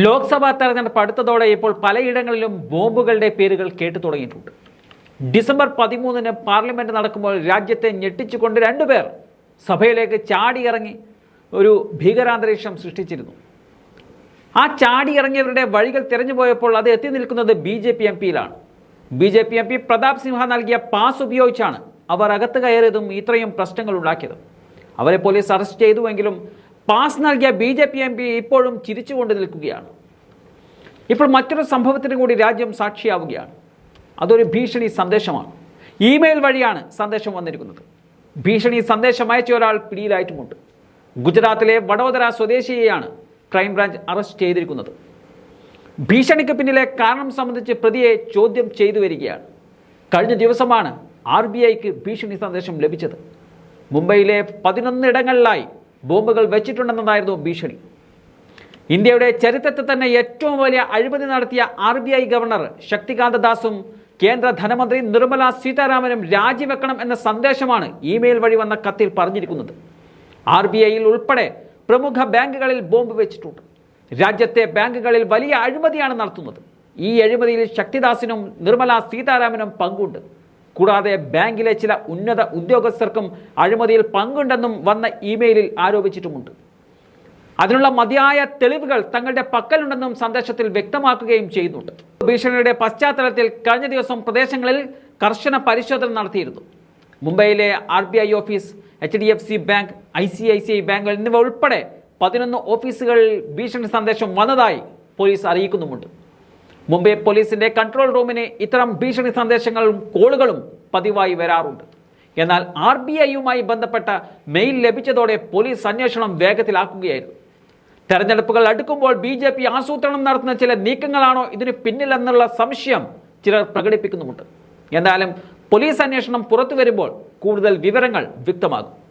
ലോക്സഭാ തെരഞ്ഞെടുപ്പ് അടുത്തതോടെ ഇപ്പോൾ പലയിടങ്ങളിലും ബോംബുകളുടെ പേരുകൾ കേട്ടു തുടങ്ങിയിട്ടുണ്ട്. ഡിസംബർ പതിമൂന്നിന് പാർലമെന്റ് നടക്കുമ്പോൾ രാജ്യത്തെ ഞെട്ടിച്ചുകൊണ്ട് രണ്ടുപേർ സഭയിലേക്ക് ചാടിയിറങ്ങി ഒരു ഭീകരാന്തരീക്ഷം സൃഷ്ടിച്ചിരുന്നു. ആ ചാടിയിറങ്ങിയവരുടെ വഴികൾ തിരഞ്ഞുപോയപ്പോൾ അത് എത്തി നിൽക്കുന്നത് B J P M പിയിലാണ്. B J P M P Pratap Simha നൽകിയ പാസ് ഉപയോഗിച്ചാണ് അവർ അകത്ത് കയറിയതും ഇത്രയും പ്രശ്നങ്ങൾ ഉണ്ടാക്കിയതും. അവരെ പോലീസ് അറസ്റ്റ് ചെയ്തുവെങ്കിലും പാസ് നൽകിയ B J P M P ഇപ്പോഴും ചിരിച്ചുകൊണ്ട് നിൽക്കുകയാണ്. ഇപ്പോൾ മറ്റൊരു സംഭവത്തിന് കൂടി രാജ്യം സാക്ഷിയാവുകയാണ്. അതൊരു ഭീഷണി സന്ദേശമാണ്. ഇമെയിൽ വഴിയാണ് സന്ദേശം വന്നിരിക്കുന്നത്. ഭീഷണി സന്ദേശം അയച്ച ഒരാൾ പിടിയിലായിട്ടുമുണ്ട്. ഗുജറാത്തിലെ വഡോദര സ്വദേശിയെയാണ് ക്രൈംബ്രാഞ്ച് അറസ്റ്റ് ചെയ്തിരിക്കുന്നത്. ഭീഷണിക്ക് പിന്നിലെ കാരണം സംബന്ധിച്ച് പ്രതിയെ ചോദ്യം ചെയ്തു വരികയാണ്. കഴിഞ്ഞ ദിവസമാണ് ആർ ബി ഐക്ക് ഭീഷണി സന്ദേശം ലഭിച്ചത്. മുംബൈയിലെ പതിനൊന്നിടങ്ങളിലായി ബോംബുകൾ വെച്ചിട്ടുണ്ടെന്നതായിരുന്നു ഭീഷണി. ഇന്ത്യയുടെ ചരിത്രത്തിൽ തന്നെ ഏറ്റവും വലിയ അഴിമതി നടത്തിയ R B I governor Shaktikanta ദാസും കേന്ദ്ര ധനമന്ത്രി നിർമ്മല സീതാരാമനും രാജിവെക്കണം എന്ന സന്ദേശമാണ് ഇമെയിൽ വഴി വന്ന കത്തിൽ പറഞ്ഞിരിക്കുന്നത്. ആർ ബി ഐയിൽ ഉൾപ്പെടെ പ്രമുഖ ബാങ്കുകളിൽ ബോംബ് വെച്ചിട്ടുണ്ട്. രാജ്യത്തെ ബാങ്കുകളിൽ വലിയ അഴിമതിയാണ് നടത്തുന്നത്. ഈ അഴിമതിയിൽ ശക്തിദാസിനും നിർമ്മല സീതാരാമനും പങ്കുണ്ട്. കൂടാതെ ബാങ്കിലെ ചില ഉന്നത ഉദ്യോഗസ്ഥർക്കും അഴിമതിയിൽ പങ്കുണ്ടെന്നും വന്ന ഇമെയിലിൽ ആരോപിച്ചിട്ടുമുണ്ട്. അതിനുള്ള മതിയായ തെളിവുകൾ തങ്ങളുടെ പക്കലുണ്ടെന്നും സന്ദേശത്തിൽ വ്യക്തമാക്കുകയും ചെയ്യുന്നുണ്ട്. ഭീഷണിയുടെ പശ്ചാത്തലത്തിൽ കഴിഞ്ഞ ദിവസം പ്രദേശങ്ങളിൽ കർശന പരിശോധന നടത്തിയിരുന്നു. മുംബൈയിലെ R B I office H D F C bank I C I C I ബാങ്കുകൾ എന്നിവ ഉൾപ്പെടെ പതിനൊന്ന് ഓഫീസുകളിൽ ഭീഷണി സന്ദേശം വന്നതായി പോലീസ് അറിയിക്കുന്നുമുണ്ട്. മുംബൈ പോലീസിന്റെ കൺട്രോൾ റൂമിന് ഇത്തരം ഭീഷണി സന്ദേശങ്ങളും കോളുകളും പതിവായി വരാറുണ്ട്. എന്നാൽ ആർ ബി ഐയുമായി ബന്ധപ്പെട്ട മെയിൽ ലഭിച്ചതോടെ പോലീസ് അന്വേഷണം വേഗത്തിലാക്കുകയായിരുന്നു. തെരഞ്ഞെടുപ്പുകൾ അടുക്കുമ്പോൾ ബി ജെ പി ആസൂത്രണം നടത്തുന്ന ചില നീക്കങ്ങളാണോ ഇതിന് പിന്നിലെന്നുള്ള സംശയം ചിലർ പ്രകടിപ്പിക്കുന്നുമുണ്ട്. എന്നാലും പോലീസ് അന്വേഷണം പുറത്തു വരുമ്പോൾ കൂടുതൽ വിവരങ്ങൾ വ്യക്തമാകും.